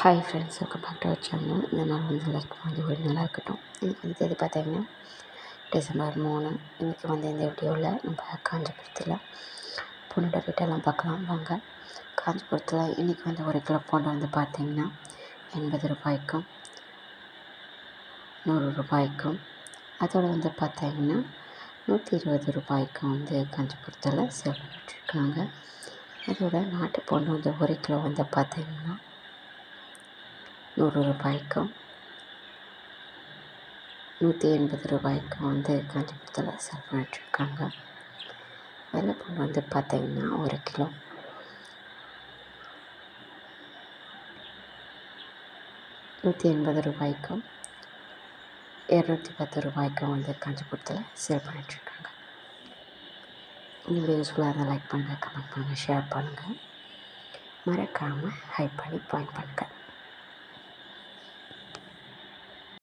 Hi friends welcome back to our channel இந்த நாள் வந்து எல்லாருக்கும் வந்து ஒரு நல்லா இருக்கட்டும். இன்றைக்கி வந்து தேதி பார்த்தீங்கன்னா டிசம்பர் மூணு. இன்றைக்கி வந்து இந்த வீடியோவில் நம்ம காஞ்சிபுரத்தில் பொண்ணோட ரேட்டெல்லாம் பார்க்கலாம். வாங்க. காஞ்சிபுரத்தில் இன்றைக்கி வந்து ஒரு கிலோ பூண்டு வந்து பார்த்தீங்கன்னா எண்பது ரூபாய்க்கும் நூறு ரூபாய்க்கும். அதோடு வந்து பார்த்தீங்கன்னா நூற்றி இருபது ரூபாய்க்கும் வந்து காஞ்சிபுரத்தில் சேல் பண்ணிகிட்ருக்காங்க அதோட நாட்டு பொண்ணு வந்து ஒரு கிலோ வந்து பார்த்தீங்கன்னா நூறு ரூபாய்க்கும் நூற்றி எண்பது ரூபாய்க்கும் வந்து காஞ்சிபுரத்தில் சேல் பண்ணிட்டுருக்காங்க. வெள்ளைப்பூண்டு வந்து பார்த்திங்கன்னா ஒரு கிலோ. நூற்றி எண்பது ரூபாய்க்கும் இரநூத்தி பத்து ரூபாய்க்கும் வந்து காஞ்சிபுரத்தில் சேல் பண்ணிட்டுருக்காங்க. உங்களுக்கு யூஸ்ஃபுல்லாக இருந்தால் லைக் பண்ணுங்கள் கமெண்ட் பண்ணுங்கள் ஷேர் பண்ணுங்கள் மறக்காமல் ஹைப் பண்ணி பாயிண்ட் பண்ணுங்கள்